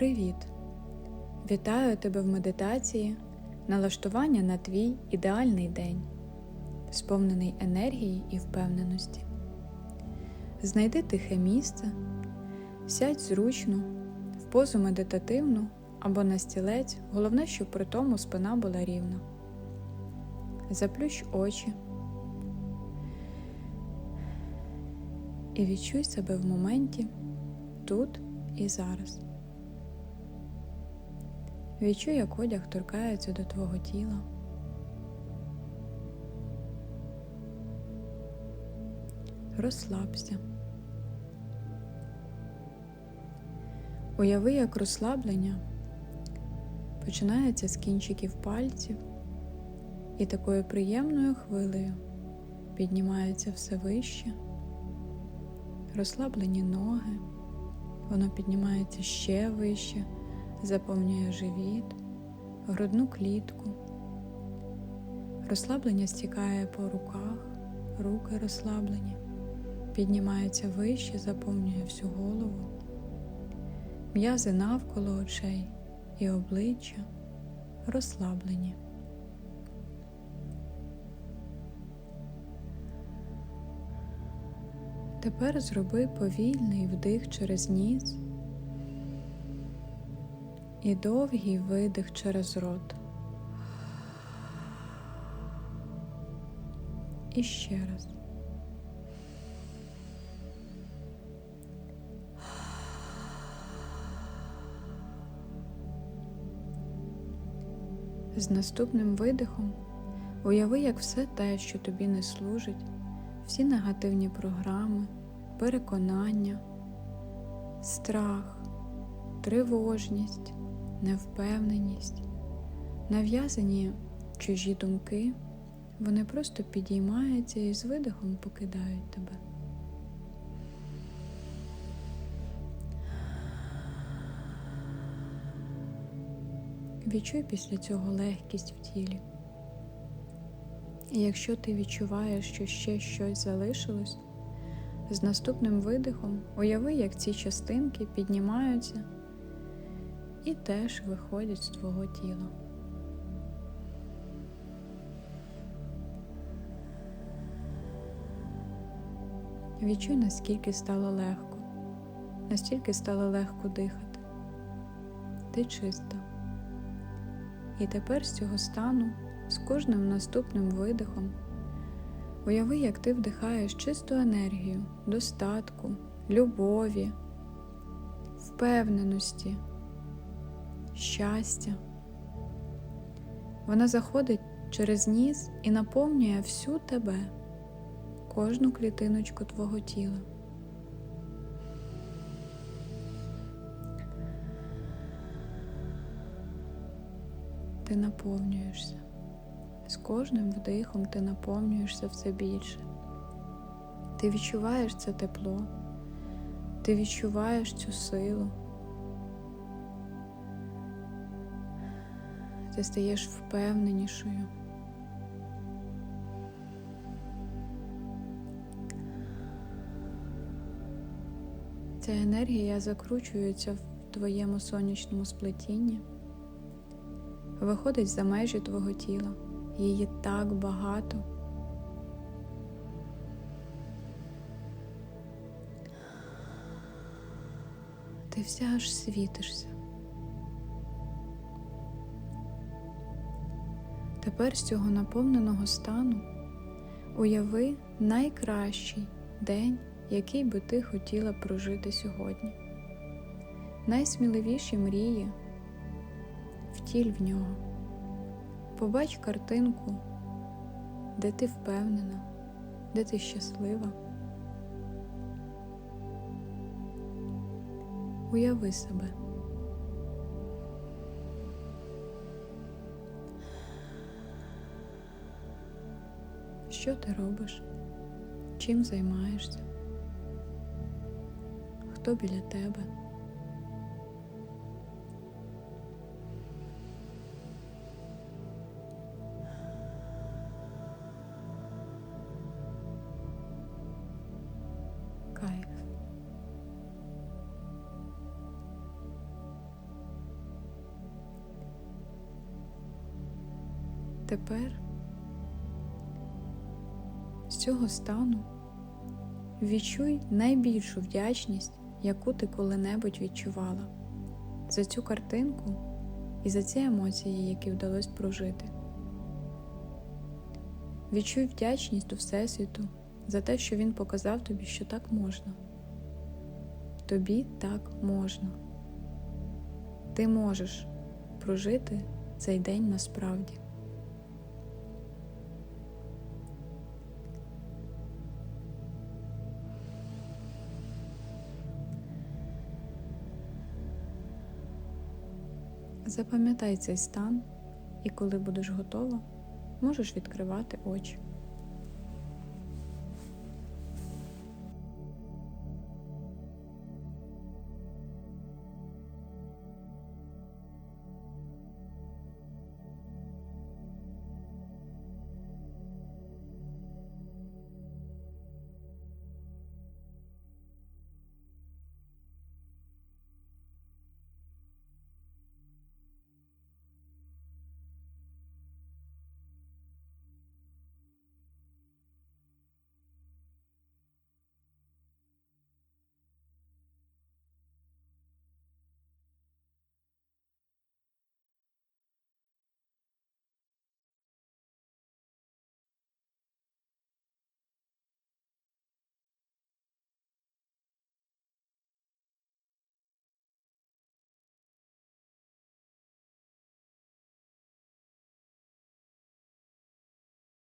Привіт! Вітаю тебе в медитації, налаштування на твій ідеальний день, сповнений енергії і впевненості. Знайди тихе місце, сядь зручно, в позу медитативну або на стілець, головне, щоб при тому спина була рівна. Заплющ очі і відчуй себе в моменті тут і зараз. Відчуй, як одяг торкається до твого тіла. Розслабся. Уяви, як розслаблення починається з кінчиків пальців і такою приємною хвилею піднімається все вище, розслаблені ноги, воно піднімається ще вище заповнює живіт, грудну клітку. Розслаблення стікає по руках, руки розслаблені, піднімається вище, заповнює всю голову, м'язи навколо очей і обличчя розслаблені. Тепер зроби повільний вдих через ніс і довгий видих через рот. І ще раз. З наступним видихом уяви, як все те, що тобі не служить, всі негативні програми, переконання, страх, тривожність, невпевненість, нав'язані чужі думки, вони просто підіймаються і з видихом покидають тебе. Відчуй після цього легкість в тілі. І якщо ти відчуваєш, що ще щось залишилось, з наступним видихом уяви, як ці частинки піднімаються і теж виходять з твого тіла. Відчуй, наскільки стало легко, настільки стало легко дихати. Ти чиста. І тепер з цього стану, з кожним наступним видихом, уяви, як ти вдихаєш чисту енергію, достатку, любові, впевненості щастя. Вона заходить через ніс і наповнює всю тебе, кожну клітиночку твого тіла. Ти наповнюєшся. З кожним вдихом ти наповнюєшся все більше. Ти відчуваєш це тепло, ти відчуваєш цю силу. Ти стаєш впевненішою. Ця енергія закручується в твоєму сонячному сплетінні, виходить за межі твого тіла, її так багато. Ти вся аж світишся. Тепер з цього наповненого стану уяви найкращий день, який би ти хотіла прожити сьогодні. Найсміливіші мрії, втіль в нього. Побач картинку, де ти впевнена, де ти щаслива. Уяви себе. що ти робиш, чим займаєшся, хто біля тебе. Кайф. Тепер цього стану відчуй найбільшу вдячність, яку ти коли-небудь відчувала, за цю картинку і за ці емоції, які вдалося прожити. Відчуй вдячність до Всесвіту за те, що він показав тобі, що так можна. Тобі так можна. Ти можеш прожити цей день насправді. Запам'ятай цей стан, і коли будеш готова, можеш відкривати очі.